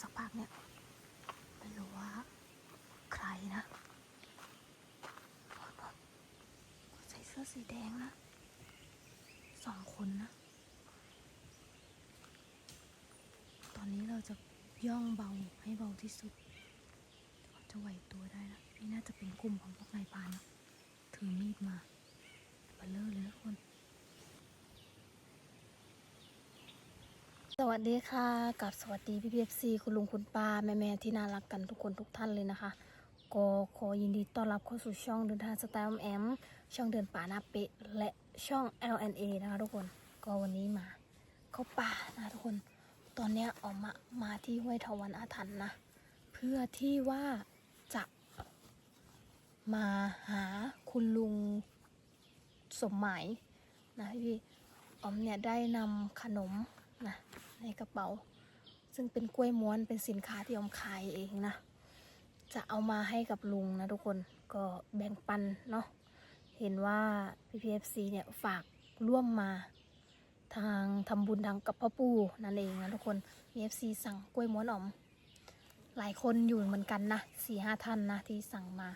สักพักเนี่ยไม่รู้ว่าใครนะใส่เสื้อสีแดงนะสองคนนะ ตอนนี้เราจะย่องเบาให้เบาที่สุดจะไหวตัวได้นะนี่น่าจะเป็นกลุ่มของพวกนายพานนะถือมีดมาเบลเลอร์เลยนะทุกคน สวัสดีค่ะกับสวัสดีพี่พีเอฟซีคุณลุงคุณป้าแม่แม่ที่น่ารักกันทุกคนทุกท่านเลยนะคะ ก็ขอยินดีต้อนรับเข้าสู่ช่องเดินทางสไตล์ออมแอมช่องเดินป่านาเปะและช่อง LNA นะคะทุกคนก็วันนี้มา เข้าป่านะทุกคน ตอนนี้ออกมามาที่ห้วยทวันอาถรรพ์นะ เพื่อที่ว่าจะมาหาคุณลุงสมหมายนะพี่ออมเนี่ยได้นำขนม ในกระเป๋า ซึ่งเป็นกล้วยม้วนเป็นสินค้าที่ออมขายเองนะ จะเอามาให้กับลุงนะทุกคนก็แบ่งปันเนาะเห็นว่า PPFC เนี่ยฝากร่วมมาทางทำบุญทางกับพ่อปู่นั่นเองนะทุกคน PFC สั่งกล้วยม้วนอม หลายคนอยู่เหมือนกันนะสี่ห้าท่านนะที่สั่งมา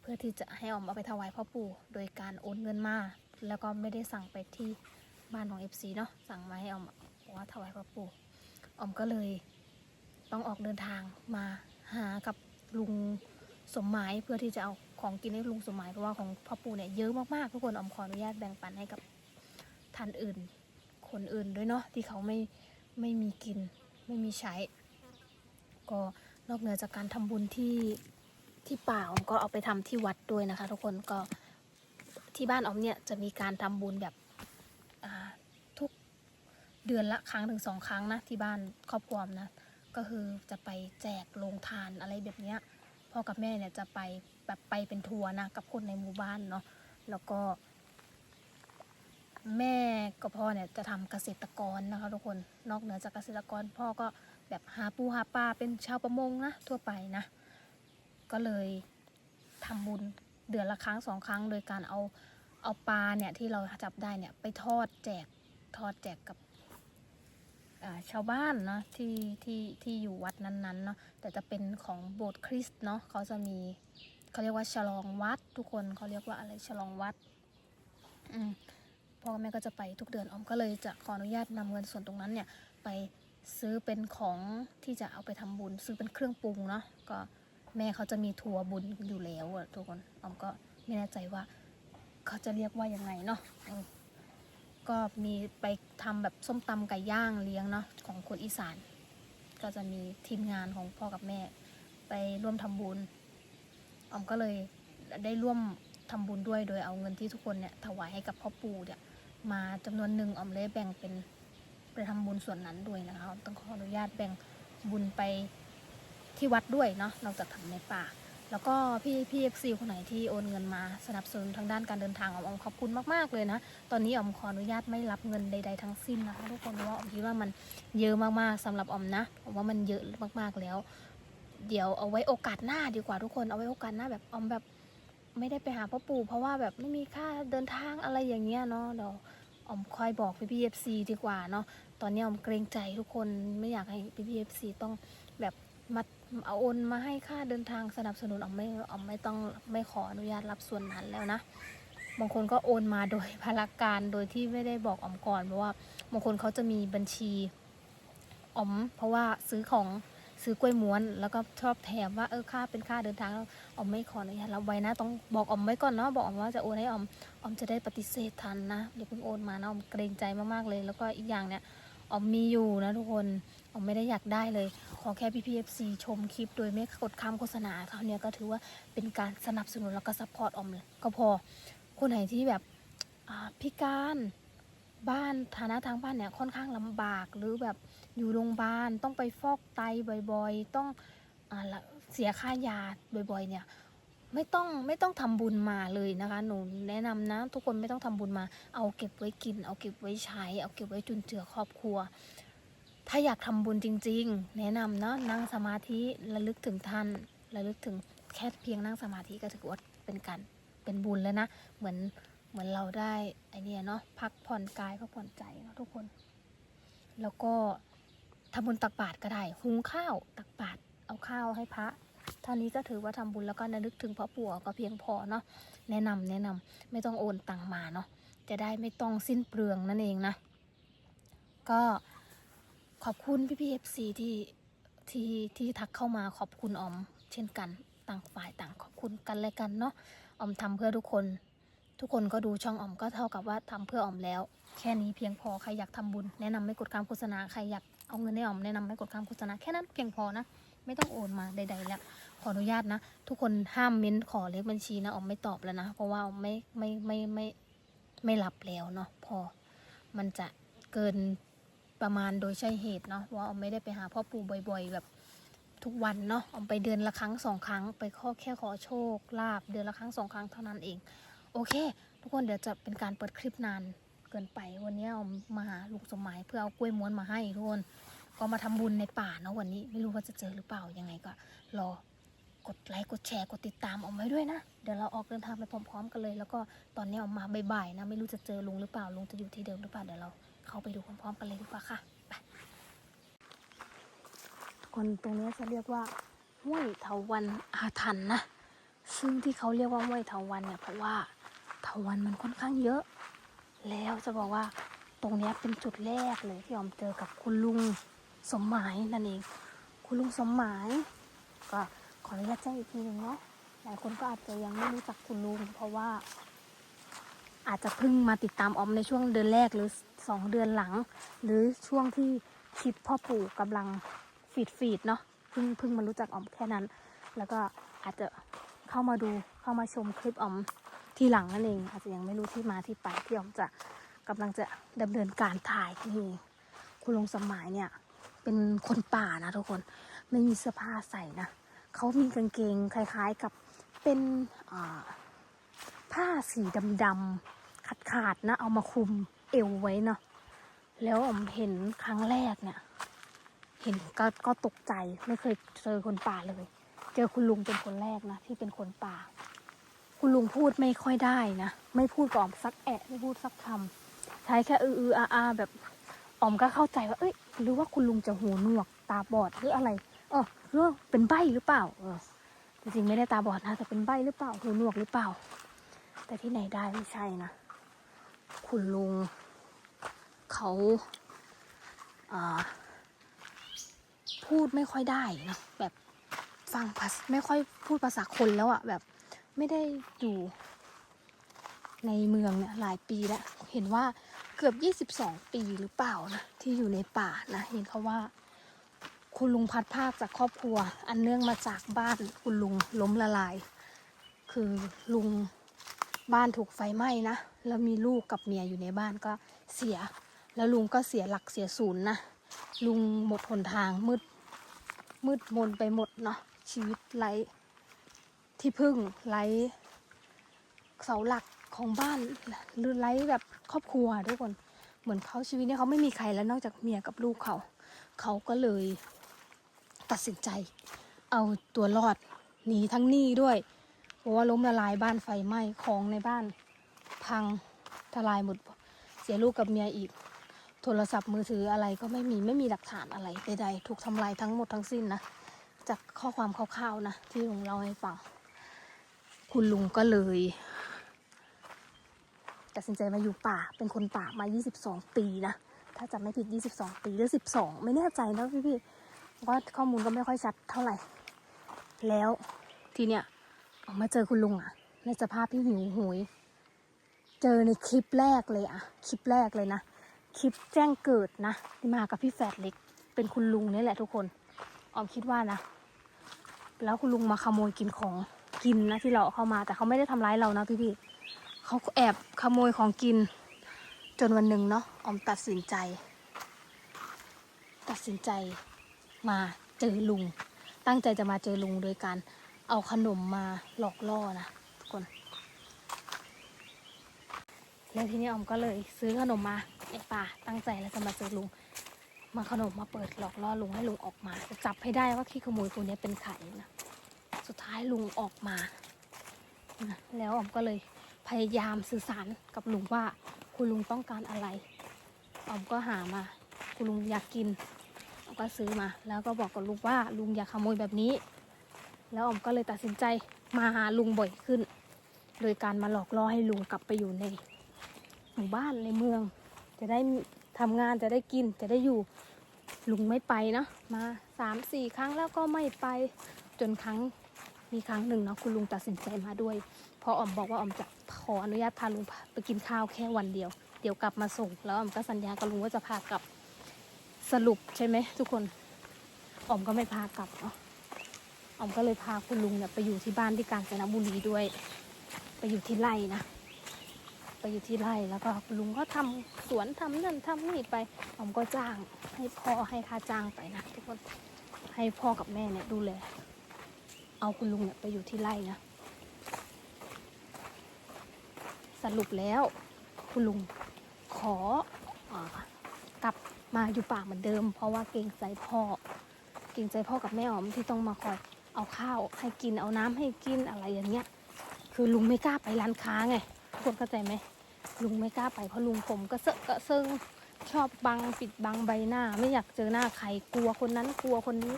เพื่อที่จะให้ออมเอาไปถวายพ่อปู่ โดยการโอนเงินมา แล้วก็ไม่ได้สั่งไปที่บ้านของ FC เนาะสั่งมาให้ออม ว่าถวายพ่อปู่อ๋อมก็เลยต้องออกเดินทางมาหากับลุงสมหมายเพื่อที่จะเอาของกินให้ลุงสมหมายเพราะว่าของพ่อปู่เนี่ยเยอะมากๆทุกคนอ๋อมขออนุญาตแบ่งปันให้กับท่านอื่น คนอื่นด้วยเนาะที่เขาไม่ไม่มีกินไม่มีใช้ ก็นอกเหนือจากการทำบุญที่ที่ป่าออมก็เอาไปทำที่วัดด้วยนะคะ ทุกคนก็ที่บ้านออมเนี่ยจะมีการทำบุญแบบ เดือนละครั้งถึงสองครั้งนะที่บ้านครอบครัวนะก็คือจะไปแจกโรงทานอะไรแบบเนี้ยพ่อกับแม่เนี่ยจะไปแบบไปเป็นทัวร์นะกับคนในหมู่บ้านเนาะแล้วก็ แม่กับพ่อเนี่ยจะทำเกษตรกรนะคะทุกคนนอกเหนือจากเกษตรกร พ่อก็แบบหาปูหาปลาเป็นชาวประมงนะทั่วไปนะ ก็เลยทำบุญเดือนละครั้งสองครั้ง โดยการเอาเอาปลาเนี่ยที่เราจับได้เนี่ยไปทอดแจกทอดแจกกับ ชาวบ้านเนาะที่ที่ที่อยู่วัดนั้นๆเนาะแต่จะเป็นของโบสถ์คริสต์เนาะเขาจะมีเขาเรียกว่าฉลองวัดทุกคนเขาเรียกว่าอะไรฉลองวัดอืมพ่อแม่ก็จะไปทุกเดือนออมก็เลยจะขออนุญาตนำเงินส่วนตรงนั้นเนี่ยไปซื้อเป็นของที่จะเอาไปทำบุญ ซื้อเป็นเครื่องปรุงเนาะก็แม่เขาจะมีทัวร์บุญอยู่แล้วอะทุกคนออมก็ไม่แน่ใจว่า เขาจะเรียกว่ายังไงเนาะ ก็มีไปทำแบบส้มตำไก่ย่างเลี้ยงเนาะของคนอีสาน ก็จะมีทีมงานของพ่อกับแม่ ไปร่วมทำบุญออมก็เลยได้ร่วมทำบุญด้วยโดยเอาเงินที่ทุกคนเนี่ยถวายให้กับพ่อปู่เนี่ยมาจำนวนหนึ่งออมเลยแบ่งเป็นไปทำบุญส่วนนั้นด้วยนะคะต้องขออนุญาตแบ่งบุญไปที่วัดด้วยเนาะนอกจากทำในป่า แล้วก็พี่พี่เอฟซีคนไหนที่โอนเงินมาสนับสนุนทางด้านการเดินทางออมอมขอบคุณมากๆเลยนะ ตอนนี้ออมขออนุญาตไม่รับเงินใด ๆ ทั้งสิ้นนะคะทุกคนเพราะว่าออมคิดว่ามันเยอะมากๆสำหรับออมนะผมว่ามันเยอะมากๆแล้ว เดี๋ยวเอาไว้โอกาสหน้าดีกว่าทุกคนเอาไว้โอกาสหน้าแบบออมแบบไม่ได้ไปหาพ่อปู่เพราะว่าแบบไม่มีค่าเดินทางอะไรอย่างเงี้ยเนาะเดี๋ยวอมคอยบอกพี่พีเอฟซีดีกว่าเนาะ ตอนนี้ออมเกรงใจทุกคนไม่อยากให้พี่พีเอฟซีต้องแบบมา เอาโอนมาให้ค่าเดินทางสนับสนุนออมไม่ออมไม่ต้องไม่ขออนุญาตรับส่วนนั้นแล้วนะบางคนก็โอนมาโดยพลการโดยที่ไม่ได้บอกออมก่อนเพราะว่าบางคนเขาจะมีบัญชีออม เพราะว่าซื้อของซื้อกล้วยม้วนแล้วก็ชอบแถมว่าเออค่าเป็นค่าเดินทางแล้วออมไม่ขออนุญาตรับไว้นะต้องบอกออมไว้ก่อนเนาะบอกออมว่าจะโอนให้ออมออมจะได้ปฏิเสธทันนะอย่าเพิ่งโอนมานะออมเกรงใจมากๆเลย แล้วก็อีกอย่างเนี่ยออมมีอยู่นะทุกคน ออมไม่ได้อยากได้เลย ขอแค่พี่พีเอฟซีชมคลิปโดยไม่กดคำโฆษณาเท่านี้ก็ถือว่าเป็นการสนับสนุนแล้วก็ซัพพอร์ตอมเลยก็พอ คนไหนที่แบบพิการบ้านฐานะทางบ้านเนี่ยค่อนข้างลำบากหรือแบบอยู่โรงพยาบาลต้องไปฟอกไตบ่อยๆ ต้องอเสียค่ายาบ่อยๆเนี่ยไม่ต้องไม่ต้องทำบุญมาเลยนะคะ หนูแนะนำนะ ทุกคนไม่ต้องทำบุญมา เอาเก็บไว้กิน เอาเก็บไว้ใช้ เอาเก็บไว้จุนเจือครอบครัว ถ้าอยากทำบุญจริง ๆ แนะนำเนาะนั่งสมาธิระลึกถึงท่านระลึกถึงแค่เพียงนั่งสมาธิก็ถือว่าเป็นการเป็นบุญแล้วนะ เหมือนเหมือนเราได้ไอเนี่ยเนาะพักผ่อนกายพักผ่อนใจเนาะทุกคน แล้วก็ทำบุญตักบาตรก็ได้หุงข้าวตักบาตรเอาข้าวให้พระเท่านี้ก็ถือว่าทำบุญแล้วก็ระลึกถึงพ่อปู่ก็เพียงพอเนาะแนะนำแนะนำไม่ต้องโอนตังมาเนาะจะได้ไม่ต้องสิ้นเปลืองนั่นเองนะ ก็ ขอบคุณพี่พีเอฟซีที่ที่ที่ทักเข้ามาขอบคุณออม เช่นกันต่างฝ่ายต่างขอบคุณกันและกันเนาะออมทำเพื่อทุกคน ทุกคนก็ดูช่องออมก็เท่ากับว่าทำเพื่อออมแล้ว แค่นี้เพียงพอใครอยากทำบุญแนะนำไม่กดการโฆษณาใครอยากเอาเงินให้ออมแนะนำไม่กดการโฆษณาแค่นั้นเพียงพอนะไม่ต้องโอนมาใดๆแล้วขออนุญาตนะ ทุกคนห้ามเม้นขอเลขบัญชีนะออมไม่ตอบแล้วนะ เพราะว่าออมไม่ไม่ไม่ไม่ไม่รับแล้วเนาะพอมันจะเกิน ประมาณโดยใช่เหตุเนาะว่าออมไม่ได้ไปหาพ่อปู่บ่อย ๆ แบบทุกวันเนาะออมไปเดือนละครั้งสองครั้ง ไปข้อแค่ขอโชคลาบเดือนละครั้งสองครั้งเท่านั้นเอง โอเค ทุกคนเดี๋ยวจะเป็นการเปิดคลิปนานเกินไปวันนี้เอามาหาลุงสมหมายเพื่อเอากล้วยม้วนมาให้ทุกคนก็มาทำบุญในป่าเนาะวันนี้ไม่รู้ว่าจะเจอหรือเปล่ายังไงก็รอกดไลค์กดแชร์กดติดตามออกมาด้วยนะ เดี๋ยวเราออกเดินทางไปพร้อม ๆ กันเลย แล้วก็ตอนนี้ออกมาบ่ายๆนะ ไม่รู้จะเจอลุงหรือเปล่าลุงจะอยู่ที่เดิมหรือเปล่าเดี๋ยวเรา เข้าไปดูพร้อมๆกันเลยดีกว่าค่ะไปทุกคนตรงนี้จะเรียกว่าห้วยเถาวันอาถรรพ์นะ ซึ่งที่เขาเรียกว่าห้วยเถาวันเนี่ยเพราะว่าเถาวันมันค่อนข้างเยอะ แล้วจะบอกว่าตรงนี้เป็นจุดแรกเลยที่ออมเจอกับคุณลุงสมหมายนั่นเอง คุณลุงสมหมาย ก็ขออนุญาตแจ้งอีกทีหนึ่งเนาะหลายคนก็อาจจะยังไม่รู้จักคุณลุงเพราะว่า อาจจะเพิ่งมาติดตามออมในช่วงเดือนแรกหรือสองเดือนหลัง หรือช่วงที่คลิปพ่อปู่กำลังฟีดฟีดเนาะเพิ่งเพิ่งมารู้จักออมแค่นั้น แล้วก็อาจจะเข้ามาดูเข้ามาชมคลิปออมที่หลังนั่นเอง อาจจะยังไม่รู้ที่มาที่ไปที่ออมจะกำลังจะดำเนินการถ่ายนี่คุณลุงสมหมายเนี่ย เป็นคนป่านะทุกคนไม่มีเสื้อผ้าใส่นะเขามีกางเกงคล้าย ๆกับเป็นอ่า ผ้าสีดำๆขาดๆนะ เอามาคุมเอวไว้เนาะแล้วอมเห็นครั้งแรกเนี่ย เห็นก็ก็ตกใจไม่เคยเจอคนป่าเลย เจอคุณลุงเป็นคนแรกนะที่เป็นคนป่า คุณลุงพูดไม่ค่อยได้นะไม่พูดกับอมสักแอะไม่พูดสักคำใช้แค่อืออืออาอาแบบออมก็เข้าใจว่า เอ้ยหรือว่าคุณลุงจะหูหนวกตาบอดหรืออะไรเออหรือเป็นใบหรือเปล่าเออจริงๆไม่ได้ตาบอดนะแต่เป็นใบหรือเปล่าหูหนวกหรือเปล่า แต่ที่ไหนได้ไม่ใช่นะ คุณลุงเขาอาพูดไม่ค่อยได้นะแบบฟังภาษาไม่ค่อยพูดภาษาคนแล้วอะแบบไม่ได้อยู่ในเมืองเนี่ยหลายปีแล้วเห็นว่าเกือบ 22 ปีหรือเปล่านะที่อยู่ในป่านะเห็นเขาว่า คุณลุงพัดภาคจากครอบครัว อันเนื่องมาจากบ้านคุณลุงล้มละลาย คือลุง บ้านถูกไฟไหม้นะ แล้วมีลูกกับเมียอยู่ในบ้านก็เสีย แล้วลุงก็เสียหลักเสียศูนย์นะ ลุงหมดหนทางมืด มืดมนไปหมดเนาะ ชีวิตไร้ที่พึ่งไร้เสาหลักของบ้านหรือไร้แบบครอบครัวทุกคน เหมือนเขาชีวิตเนี่ยเขาไม่มีใครแล้วนอกจากเมียกับลูกเขา เขาก็เลยตัดสินใจ เอาตัวรอดหนีทั้งหนี้ด้วย เพราะว่าล้มละลายบ้านไฟไหม้ของในบ้านพังทลายหมดเสียลูกกับเมียอีก โทรศัพท์มือถืออะไรก็ไม่มีไม่มีหลักฐานอะไรใดๆถูกทำลายทั้งหมดทั้งสิ้นนะจากข้อความคร่าวๆนะที่ลุงเล่าให้ฟัง คุณลุงก็เลยตัดสินใจมาอยู่ป่าเป็นคนป่ามา 22 ปีนะถ้าจำไม่ผิด 22 ปีหรือ 12 ไม่แน่ใจนะพี่ๆว่าข้อมูลก็ไม่ค่อยชัดเท่าไหร่ แล้วทีเนี้ย มาเจอคุณลุงอะในสภาพที่หิวโหย เจอในคลิปแรกเลยอะคลิปแรกเลยนะ คลิปแจ้งเกิดนะที่มากับพี่แฝดเล็ก เป็นคุณลุงนี่แหละทุกคน ออมคิดว่านะ แล้วคุณลุงมาขโมยกินของกินนะที่เราเอาเข้ามา แต่เขาไม่ได้ทำร้ายเรานะพี่ๆเขาแอบขโมยของกิน จนวันหนึ่งเนาะออมตัดสินใจ ตัดสินใจมาเจอลุง ตั้งใจจะมาเจอลุงโดยการ เอาขนมมาหลอกล่อนะทุกคน แล้วทีนี้อมก็เลยซื้อขนมมาในป่าตั้งใจแล้วจะมาเจอลุง มาขนมมาเปิดหลอกล่อลุงให้ลุงออกมาจะจับให้ได้ว่าขี้ขโมยคนนี้เป็นใครนะสุดท้ายลุงออกมา แล้วอมก็เลยพยายามสื่อสารกับลุงว่าคุณลุงต้องการอะไรอมก็หามา คุณลุงอยากกินอมก็ซื้อมา แล้วก็บอกกับลุงว่าลุงอย่าขโมยแบบนี้ แล้วออมก็เลยตัดสินใจมาหาลุงบ่อยขึ้น โดยการมาหลอกล่อให้ลุงกลับไปอยู่ในหมู่บ้านในเมือง จะได้ทำงานจะได้กินจะได้อยู่ลุงไม่ไปนะมาสามสี่ครั้งแล้วก็ไม่ไปจนครั้งมีครั้งหนึ่งเนาะคุณลุงตัดสินใจมาด้วยเพราะออมบอกว่าออมจะขออนุญาตพาลุงไปกินข้าวแค่วันเดียว เดี๋ยวกลับมาส่ง แล้วออมก็สัญญากับลุงว่าจะพากลับสรุปใช่ไหมทุกคนออมก็ไม่พากลับเนาะ อมก็เลยพาคุณลุงเนี่ยไปอยู่ที่บ้านที่กาญจนบุรีด้วย ไปอยู่ที่ไร่นะ ไปอยู่ที่ไร่แล้วก็คุณลุงก็ทำสวนทำนั่นทำนี่ไปอมก็จ้างให้พ่อให้ค่าจ้างไปนะทุกคนให้พ่อกับแม่เนี่ยดูแลเอาคุณลุงเนี่ยไปอยู่ที่ไร่นะสรุปแล้วคุณลุงขออกลับมาอยู่ป่าเหมือนเดิม เพราะว่าเกรงใจพ่อ เกรงใจพ่อกับแม่ออมที่ต้องมาคอย เอาข้าวให้กินเอาน้ำให้กินอะไรอย่างเงี้ย คือลุงไม่กล้าไปร้านค้าไงทุกคนเข้าใจไหมลุงไม่กล้าไปเพราะลุงผมก็เซอะกระเซิงชอบบังปิดบังใบหน้า ไม่อยากเจอหน้าใครกลัวคนนั้นกลัวคนนี้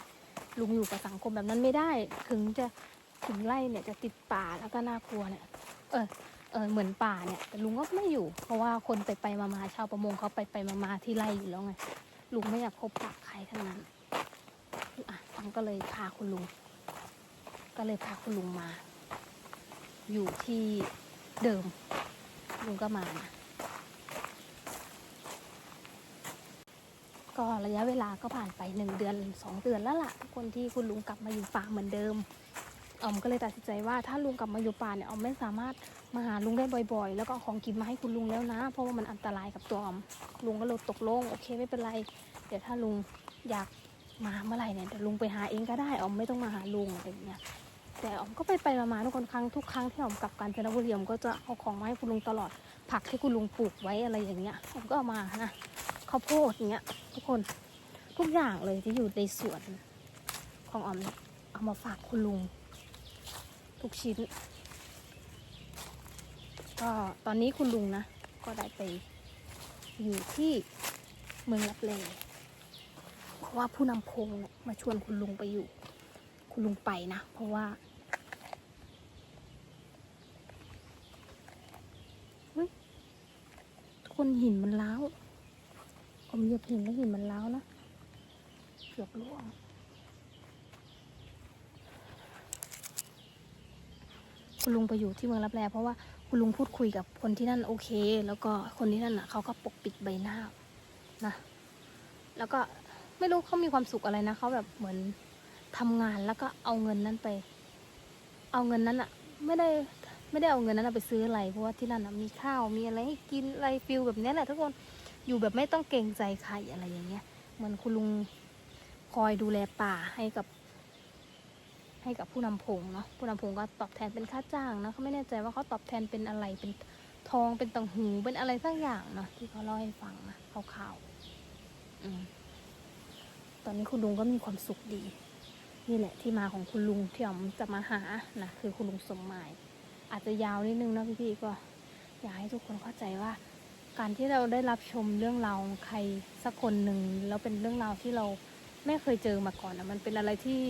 ลุงอยู่กับสังคมแบบนั้นไม่ได้ ถึงจะถึงไร่เนี่ยจะติดป่าแล้วก็น่ากลัวเนี่ย เออเออเหมือนป่าเนี่ยแต่ลุงก็ไม่อยู่ เพราะว่าคนไปไปมามาชาวประมงเขาไปไปมามาที่ไร่อยู่แล้วไงลุงไม่อยากพบปะใครทั้งนั้นอะผมก็เลยพาคุณลุง ก็เลยพาคุณลุงมา อยู่ที่เดิม ลุงก็มานะก็ระยะเวลาก็ผ่านไปหนึ่งเดือนสองเดือนแล้วล่ะ ทุกคนที่คุณลุงกลับมาอยู่ป่าเหมือนเดิมออมก็เลยตัดสินใจว่าถ้าลุงกลับมาอยู่ป่าเนี่ยออมไม่สามารถมาหาลุงได้บ่อยๆ แล้วก็ของกินมาให้คุณลุงแล้วนะ เพราะว่ามันอันตรายกับตัวออมลุงก็เลยตกลงโอเคไม่เป็นไร เดี๋ยวถ้าลุงอยากมาเมื่อไหร่เนี่ยเดี๋ยวลุงไปหาเองก็ได้ออมไม่ต้องมาหาลุงอะไรอย่างเงี้ย แต่ออมก็ไปไปมาทุกคนครั้งทุกครั้งที่ออมกลับกาญจนบุรีออมก็จะเอาของมาให้คุณลุงตลอด ผักที่คุณลุงปลูกไว้อะไรอย่างเงี้ยออมก็เอามานะข้าวโพดอย่างเงี้ย ทุกคนทุกอย่างเลยที่อยู่ในสวนของออมเอามาฝากคุณลุง ทุกชิ้นก็ตอนนี้คุณลุงนะ ก็ได้ไปอยู่ที่เมืองลับแลเพราะว่าผู้นำพงเนี่ยมาชวนคุณลุงไปอยู่ คุณลุงไปนะ เพราะว่าเฮ้ยทุก คนหินมันล้าวผมเหยียบหินแล้วหินมันล้าวนะเกือบล่วงคุณลุงไปอยู่ที่เมืองรับแลเพราะว่าคุณลุงพูดคุยกับคนที่นั่นโอเค แล้วก็คนที่นั่นอะเขาก็ปกปิดใบหน้านะแล้วก็ไม่รู้เขามีความสุขอะไรนะเขาแบบเหมือนทำงานแล้วก็เอาเงินนั้นไป เอาเงินนั้นอะไม่ได้ ไม่ได้เอาเงินนั้นอะไปซื้ออะไร เพราะว่าที่นั่นมีข้าว มีอะไรให้กินอะไรฟิลแบบนี้แหละทุกคน อยู่แบบไม่ต้องเกรงใจใครอะไรอย่างเงี้ย เหมือนคุณลุงคอยดูแลป่าให้กับ ให้กับผู้นำพงเนาะ ผู้นำพงก็ตอบแทนเป็นค่าจ้างนะเขาไม่แน่ใจว่าเขาตอบแทนเป็นอะไร เป็นทอง เป็นตังหู เป็นอะไรสักอย่างเนาะที่เขาเล่าให้ฟังนะคร่าวๆอืมตอนนี้คุณลุงก็มีความสุขดี นี่แหละที่มาของคุณลุงที่ผมจะมาหานะคือคุณลุงสมหมาย อาจจะยาวนิดนึงนะพี่ๆก็อยากให้ทุกคนเข้าใจว่า การที่เราได้รับชมเรื่องราวใครสักคนหนึ่งแล้วเป็นเรื่องราวที่เราไม่เคยเจอมาก่อนนะมันเป็นอะไรที่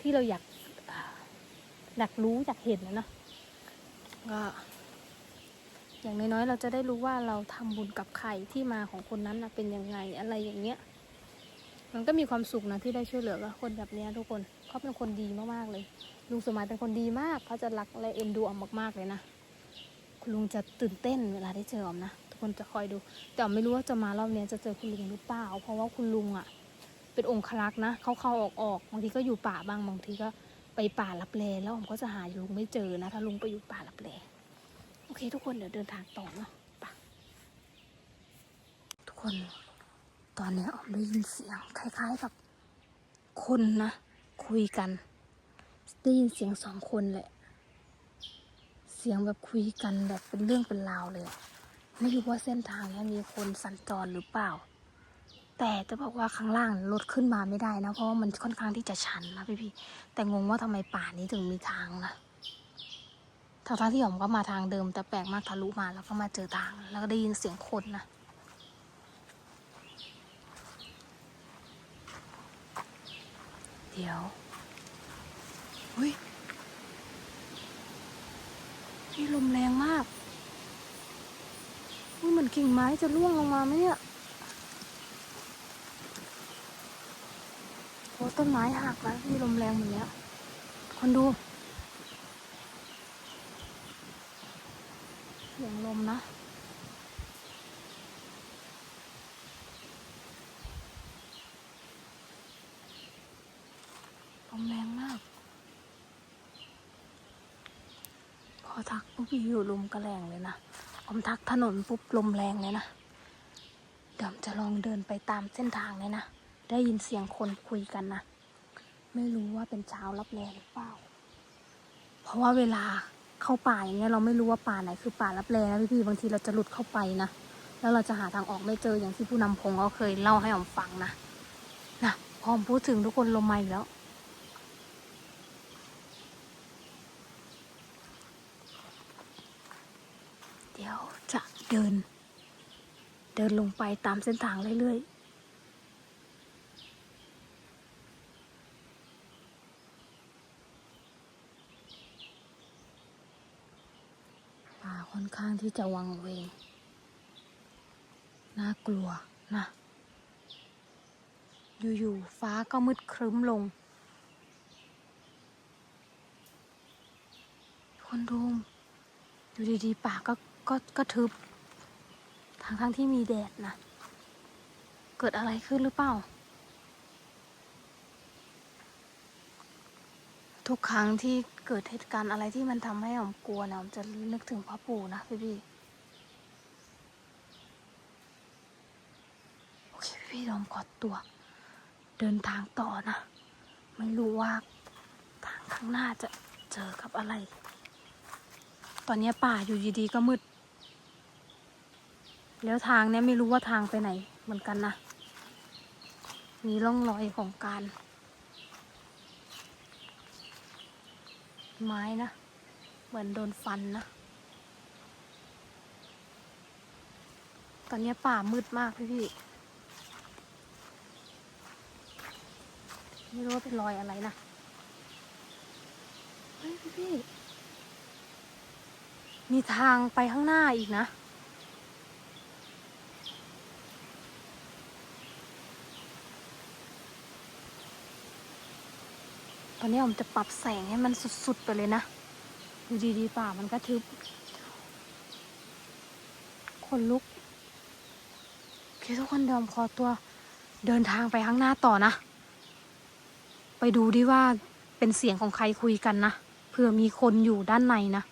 ที่เราอยากอยากรู้อยากเห็นนะนะก็อย่างน้อยๆเราจะได้รู้ว่าเราทำบุญกับใครที่มาของคนนั้นนะเป็นยังไงอะไรอย่างเงี้ย มันก็มีความสุขนะที่ได้ช่วยเหลือคนแบบนี้ทุกคนเขาเป็นคนดีมากๆเลย ลุงสมหมายเป็นคนดีมากเขาจะรักและเอ็นดูออมมากๆเลยนะคุณลุงจะตื่นเต้นเวลาได้เจอออมนะทุกคนจะคอยดูแต่ออมไม่รู้ว่าจะมารอบนี้จะเจอคุณลุงหรือเปล่า เพราะว่าคุณลุงอะ เป็นองครักษ์นะเขาเข้าออกออกบางทีก็อยู่ป่าบ้างบางทีก็ไปป่าลับแลแล้วออมก็จะหาลุงไม่เจอนะถ้าลุงไปอยู่ป่าลับแลโอเค ทุกคนเดี๋ยวเดินทางต่อเนาะไปทุกคน ตอนนี้ออมได้ยินเสียงคล้ายๆกับคนนะคุยกัน ได้ยินเสียงสองคนแหละ เสียงแบบคุยกันแบบเป็นเรื่องเป็นราวเลย ไม่รู้ว่าเส้นทางนี้มีคนสัญจรหรือเปล่า แต่จะบอกว่าข้างล่างรถขึ้นมาไม่ได้นะ เพราะว่ามันค่อนข้างที่จะชันนะพี่พี่ๆแต่งงว่าทำไมป่านี้ถึงมีทางนะทั้งที่ผมก็มาทางเดิมแต่แปลกมากทะลุมาแล้วก็มาเจอทาง แล้วก็ได้ยินเสียงคนนะ เดี๋ยวเฮ้ยนี่ลมแรงมากอุ้ยเหมือนกิ่งไม้จะร่วงลงมาไหมเนี่ยโอ้ต้นไม้หักแล้วนี่ลมแรงแบบเนี้ยคนดูเสียงลมนะ ลมแรงมาก พอ อยู่ลมกระแรงเลยนะผมทักถนนปุ๊บลมแรงเลยนะเดี๋ยวจะลองเดินไปตามเส้นทางเลยนะ ได้ยินเสียงคนคุยกันนะ ไม่รู้ว่าเป็นเช้ารับแลหรือเปล่า เพราะว่าเวลาเข้าป่าอย่างเงี้ยเราไม่รู้ว่าป่าไหนคือป่ารับแลนะพี่ๆบางทีเราจะหลุดเข้าไปนะ แล้วเราจะหาทางออกไม่เจออย่างที่ผู้นำพงเขาเคยเล่าให้ผมฟังนะนะพอผมพูดถึงทุกคนลมมาอีกแล้ว เดี๋ยวจะ เดิน เดินลงไปตามเส้นทางเรื่อยๆป่าค่อนข้างที่จะวังเวง น่ากลัวนะ อยู่ ๆ ฟ้าก็มืดครึ้มลง คนดูอยู่ดี ๆ ป่าก็ก็ก็ทึบ ทั้งทั้งที่มีแดดนะ เกิดอะไรขึ้นหรือเปล่า ทุกครั้งที่เกิดเหตุการณ์อะไรที่มันทำให้ผมกลัวนะผมจะนึกถึงพ่อปู่นะพี่พี่โอเคพี่พี่ลองกอดตัว เดินทางต่อนะ ไม่รู้ว่าทางข้างหน้าจะเจอกับอะไร ตอนนี้ป่าอยู่ดีๆก็มืด แล้วทางเนี้ยไม่รู้ว่าทางไปไหนเหมือนกันนะ มีร่องรอยของการ ไม้นะ เหมือนโดนฟันนะ ตอนนี้ป่ามืดมากพี่พี่ ไม่รู้ว่าเป็นรอยอะไรนะ เฮ้ยพี่พี่ มีทางไปข้างหน้าอีกนะ ตอนนี้ผมจะปรับแสงให้มันสุดๆไปเลยนะ ดูดีๆป่ามันก็ทึบ คนลุกโอเคทุกคนเดิมขอตัวเดินทางไปข้างหน้าต่อนะ ไปดูดิว่าเป็นเสียงของใครคุยกันนะ เผื่อมีคนอยู่ด้านในนะ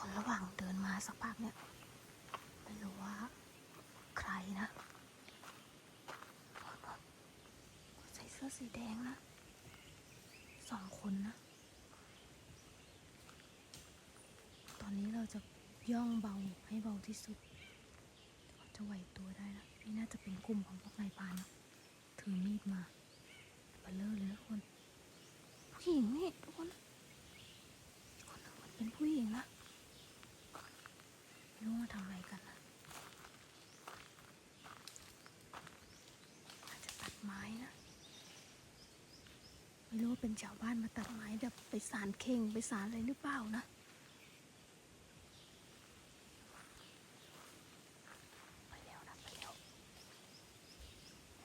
คนระหว่างเดินมาสักพักเนี่ย ไม่รู้ว่าใครนะ ใส่เสื้อสีแดงนะ สองคนนะ ตอนนี้เราจะ ย่องเบาให้เบาที่สุดเขาจะไหวตัวได้นะพี่น่าจะเป็นกลุ่มของพวกนายพานนะถือมีดมาเบลเลอร์เลยนะทุกคนผู้หญิงนี่ทุกคนคนนึงมันเป็นผู้หญิงนะไม่รู้มาทำอะไรกันนะอาจจะตัดไม้นะไม่รู้ว่าเป็นชาวบ้านมาตัดไม้แบบไปสารเข่งไปสารอะไรหรือเปล่านะ ไปแล้วนะไปแล้ว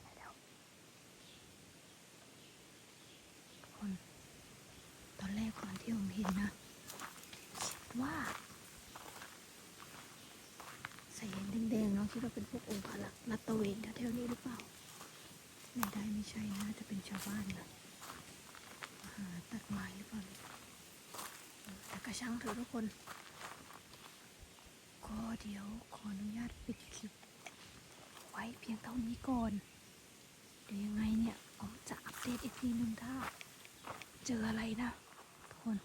ไปแล้วทุกคน ตอนแรกก่อนที่ผมเห็นนะคิดว่า ใส่เห็นแดงๆเนาะคิดว่าเป็นพวกองค์พระลักนัตเวนแถวๆนี้หรือเปล่า ไม่ได้ไม่ใช่นะจะเป็นชาวบ้านนะหาตัดไม้หรือเปล่าแต่กระช่างเถอะทุกคน ก็เดี๋ยวขออนุญาตปิดคลิป ไว้เพียงเท่านี้ก่อน เดี๋ยวยังไงเนี่ยผมจะอัปเดตอีกทีนึงถ้า เจออะไรนะทุกคน